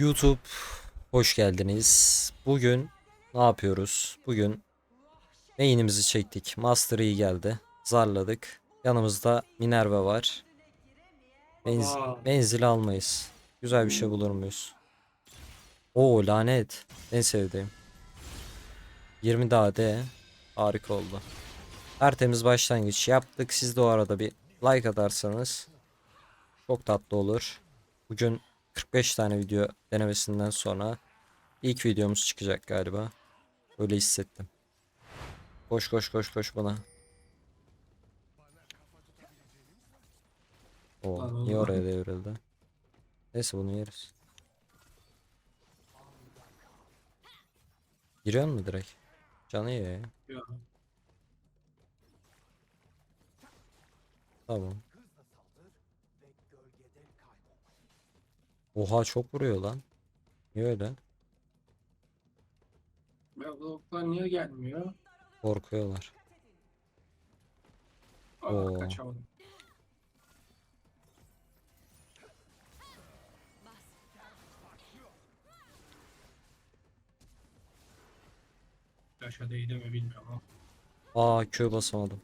YouTube hoş geldiniz. Bugün ne yapıyoruz? Bugün main'imizi çektik. Master iyi geldi. Zarladık. Yanımızda Minerva var. Menz Aa. menzili almayız. Güzel bir şey bulur muyuz? Oo lanet. En sevdiğim. 20 daha de. Harika oldu. Tertemiz başlangıç yaptık. Siz de o arada bir like atarsanız çok tatlı olur. Bugün 45 tane video denemesinden sonra ilk videomuz çıkacak galiba. Öyle hissettim. Koş koş koş koş buna. O niye oraya devrildi? Neyse bunu yeriz. Giriyor mu direkt? Canı ye Tamam. Oha çok vuruyor lan. Niye öyle? oklar niye gelmiyor? Korkuyorlar. Aa, Oo. kaçamadım. Yaşa değdi mi bilmiyorum ama. Aa Q basamadım.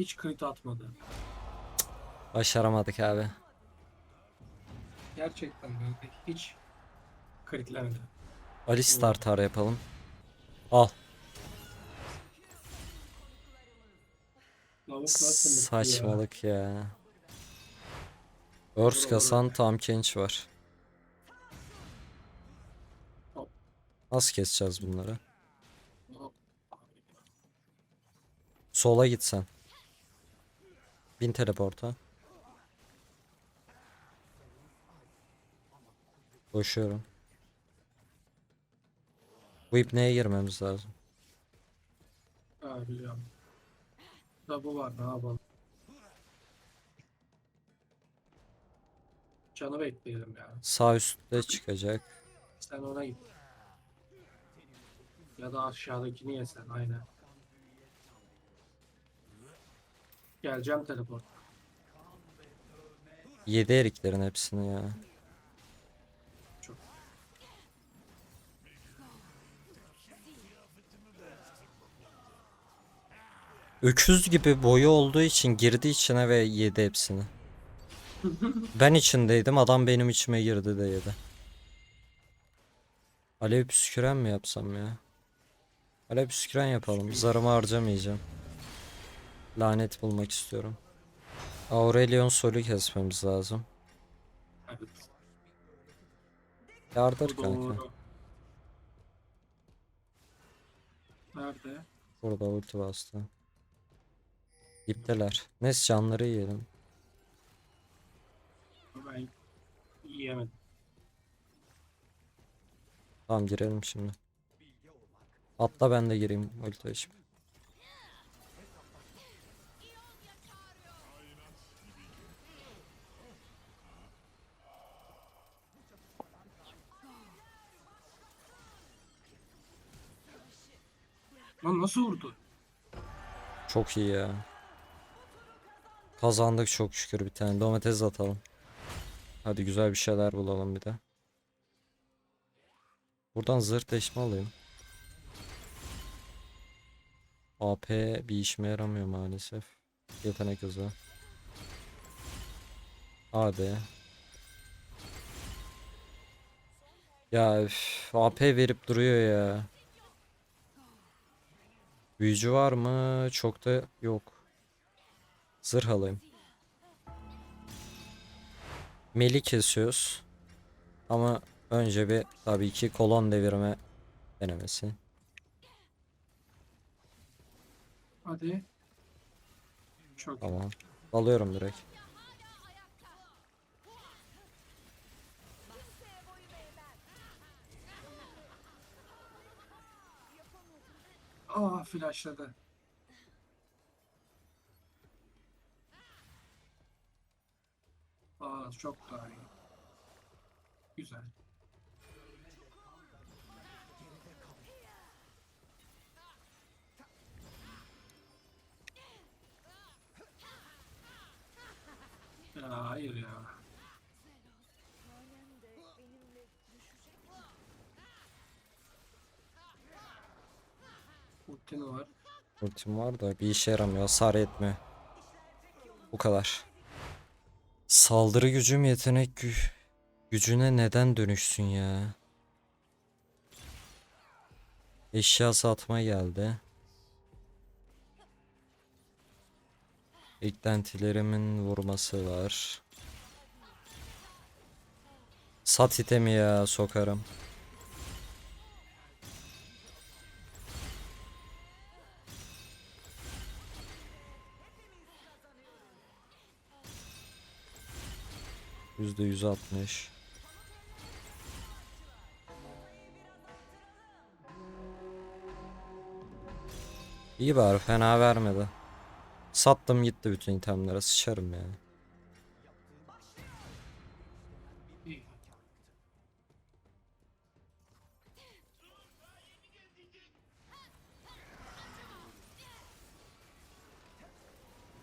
Hiç crit atmadı. Başaramadık abi. Gerçekten böyle hiç critlemedi. Alistar tar yapalım. Al. Mutlu ya? Saçmalık ya. Örs kasan tam genç var. Nasıl keseceğiz bunları? Sola gitsen. Bin teleporta. Koşuyorum. Bu ipneye girmemiz lazım. Ha biliyorum. Da bu var ne yapalım. Canı bekleyelim ya. Sağ üstte çıkacak. Sen ona git. Ya da aşağıdakini yesen aynen. Geleceğim teleport. Yedi eriklerin hepsini ya. Çok. Öküz gibi boyu olduğu için girdi içine ve yedi hepsini. Ben içindeydim adam benim içime girdi de yedi. Alev püsküren mi yapsam ya? Alev püsküren yapalım. Zarımı harcamayacağım. Lanet bulmak istiyorum. Aurelion Sol'ü kesmemiz lazım. Evet. Yardır Bu kanka. doğru. Nerede? Burada ulti bastı. İpteler. Neyse canları yiyelim. Ben yiyemedim. Tamam girelim şimdi. Atla ben de gireyim ulti açıp. Nasıl vurdu? Çok iyi ya. Kazandık çok şükür bir tane. Domates atalım. Hadi güzel bir şeyler bulalım bir de. Buradan zırh deşme alayım. AP bir işime yaramıyor maalesef. Yetenek hızı. Hadi. Ya üf, AP verip duruyor ya. Büyücü var mı? Çok da yok. Zırh alayım. Meli kesiyoruz. Ama önce bir tabii ki kolon devirme denemesi. Hadi. Çok. Tamam. Alıyorum direkt. Aa flashladı. Aa çok daha iyi. Güzel. Ya hayır ya. Ultin var. Ultim var da bir işe yaramıyor. Hasar etmiyor. Bu kadar. Saldırı gücüm yetenek gü gücüne neden dönüşsün ya? Eşya satma geldi. Eklentilerimin vurması var. Sat itemi ya sokarım. Yüzde yüz altmış. İyi bari fena vermedi. Sattım gitti bütün itemlere sıçarım yani.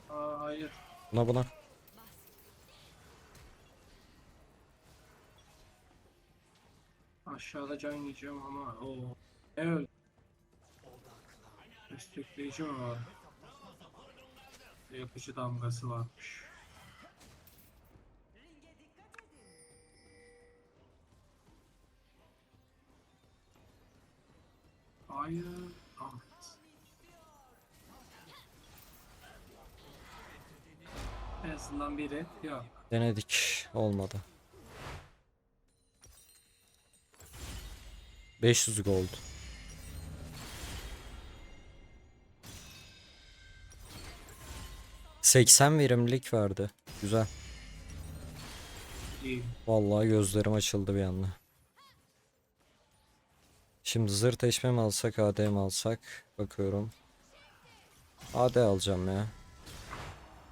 Aa, hayır. Buna buna. Aşağıda can yiyeceğim ama o öldü? Destekleyici mi var? Yapıcı damgası varmış. Hayır. Ahmet. En azından biri yok. Denedik. Olmadı. 500 gold. ...80 verimlilik verdi. Güzel. İyi. Vallahi gözlerim açıldı bir anda. Şimdi zırt eşme mi alsak AD mi alsak bakıyorum. AD alacağım ya.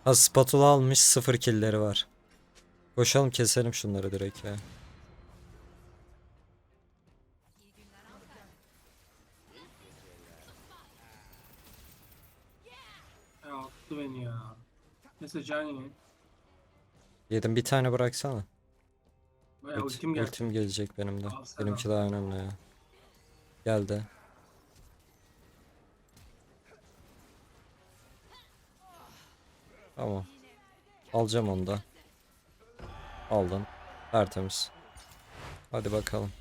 Ha spatula almış sıfır killleri var. Koşalım keselim şunları direkt. Ya Neyse can yiyin. Yedim bir tane bıraksana. Baya Ult- ultim geldi. ultim gelecek benim de. Al Benimki daha önemli ya. Geldi. Tamam. Alacağım onu da. Aldım. Tertemiz. Hadi bakalım.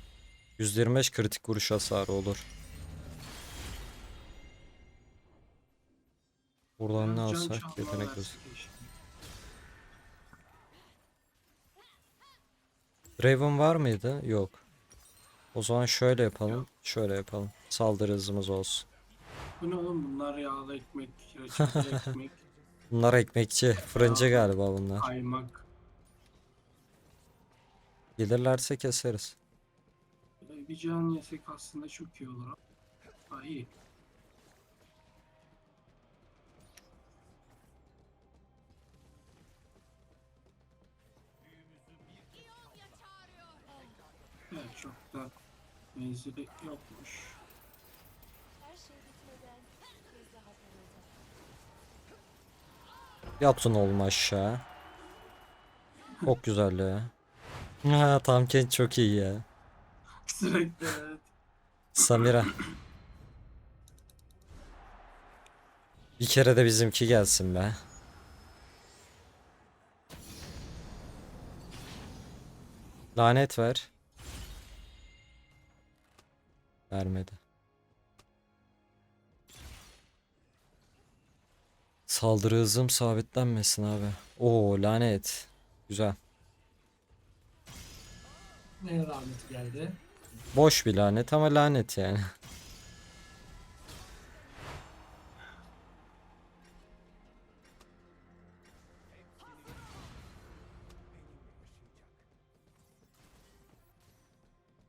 125 kritik vuruş hasarı olur. Buradan ne alsak yetenek olsun. Draven var mıydı? Yok. O zaman şöyle yapalım. Şöyle yapalım. Saldırı hızımız olsun. Bu ne oğlum bunlar yağlı ekmek, reçeteli ekmek, Bunlar ekmekçi, fırıncı galiba bunlar. kaymak. Gelirlerse keseriz. Bir can yesek aslında çok iyi olur. Ha iyi. Evet çok da menzili yokmuş. Her şey bitmeden bir kez daha parıldat. Yatın oğlum aşağı. Çok güzel ya. Ha, tam Kent çok iyi ya. Sürekli evet. Samira. Bir kere de bizimki gelsin be. Lanet ver. Vermedi. Saldırı hızım sabitlenmesin abi. Oo lanet. Güzel. Ne rahmeti geldi? Boş bir lanet ama lanet yani.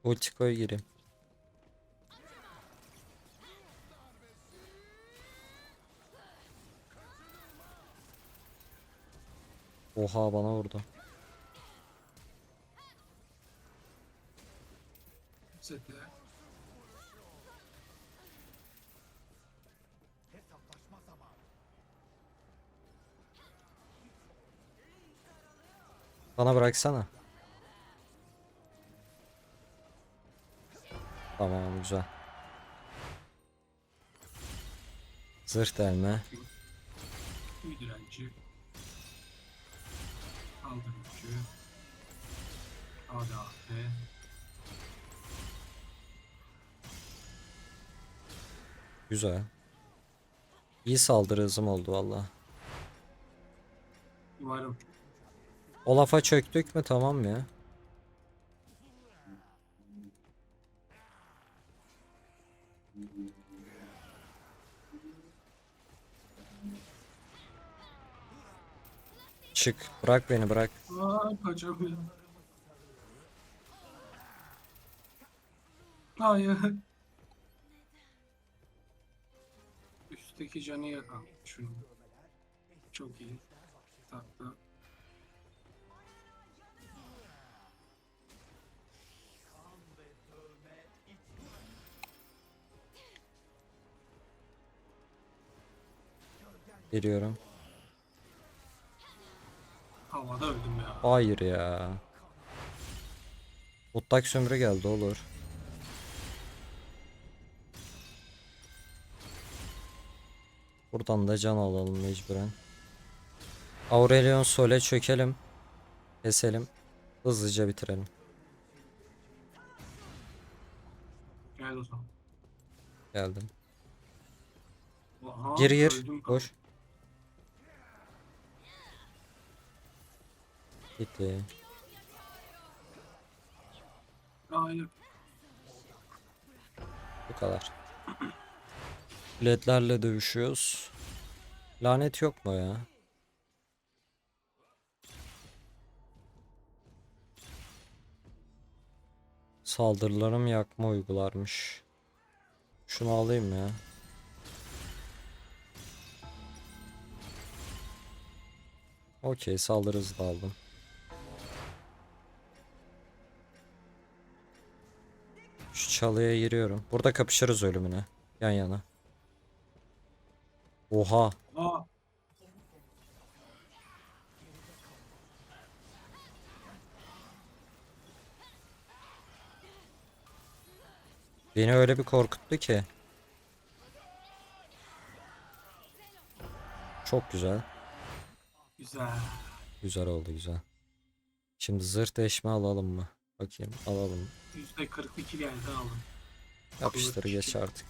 Ulti koy gireyim. Oha bana vurdu. Bana bıraksana. Tamam güzel. Zırh delme. Büyü direnci. Kaldırıcı. ADAP. Güzel. İyi saldırı hızım oldu valla. Umarım. Olaf'a çöktük mü tamam ya. Çık. Bırak beni bırak. Aa kaçamıyorum. Hayır. Üstteki canı yakan. Şunu. Çok iyi. Tatlı. Geliyorum. Havada öldüm ya. Hayır ya. Mutlak sömürü geldi olur. Buradan da can alalım mecburen. Aurelion Sol'e çökelim. Keselim. Hızlıca bitirelim. Gel o zaman. Geldim. Aha, Gir gir. Koş. Gitti. Hayır. Bu kadar. Ledlerle dövüşüyoruz. Lanet yok mu ya? Saldırılarım yakma uygularmış. Şunu alayım ya. Okey saldırı hızı da aldım. Çalıya giriyorum. Burada kapışırız ölümüne. Yan yana. Oha. Aa. Beni öyle bir korkuttu ki. Çok güzel. Güzel. Güzel oldu güzel. Şimdi zırh deşme alalım mı? Bakayım alalım. Yüzde 42 geldi aldım. Yapıştır geç artık.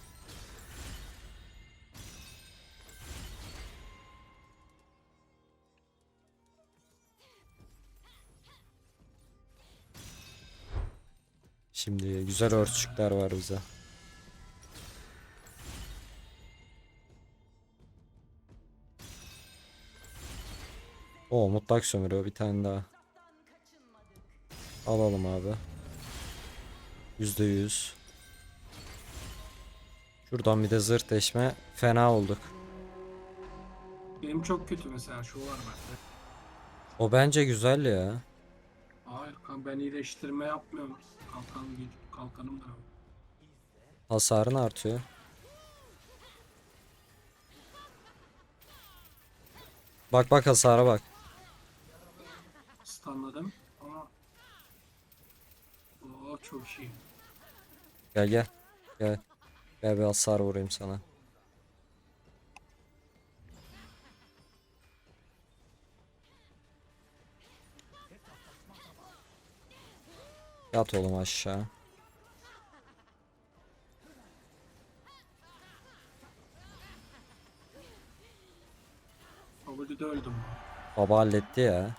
Şimdi güzel örtüşükler var bize. O mutlak sömürüyor bir tane daha. Alalım abi. Yüzde yüz. Şuradan bir de zırh deşme. Fena olduk. Benim çok kötü mesela şu var bende. O bence güzel ya. Hayır kan ben iyileştirme yapmıyorum. Kalkan kalkanım da. yok. Hasarın artıyor. Bak bak hasara bak. Stunladım Oo çok iyi. Gel gel. Gel. Gel bir hasar vurayım sana. Yat oğlum aşağı. W'de öldüm. Baba halletti ya.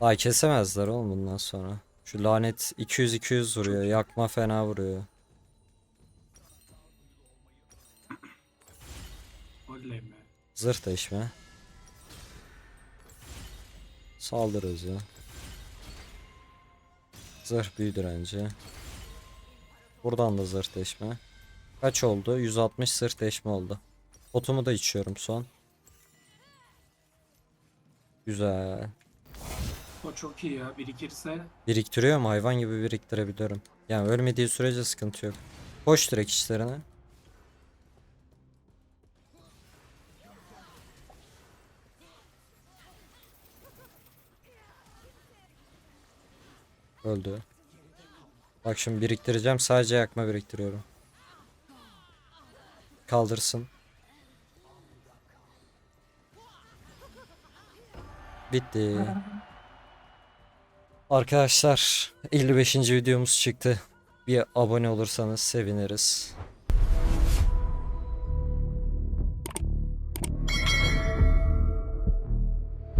Daha kesemezler oğlum bundan sonra. Şu lanet 200-200 vuruyor. Yakma fena vuruyor. Zırh deşme. Saldırı hızı. Zırh büyü direnci. Buradan da zırh deşme. Kaç oldu? 160 zırh deşme oldu. Botumu da içiyorum son. Güzel. O çok iyi ya. Birikirse Biriktiriyorum hayvan gibi biriktirebiliyorum. Yani ölmediği sürece sıkıntı yok. Koş direkt işlerine. Öldü. Bak şimdi biriktireceğim. Sadece yakma biriktiriyorum. Kaldırsın. Bitti. Arkadaşlar 55. videomuz çıktı. Bir abone olursanız seviniriz.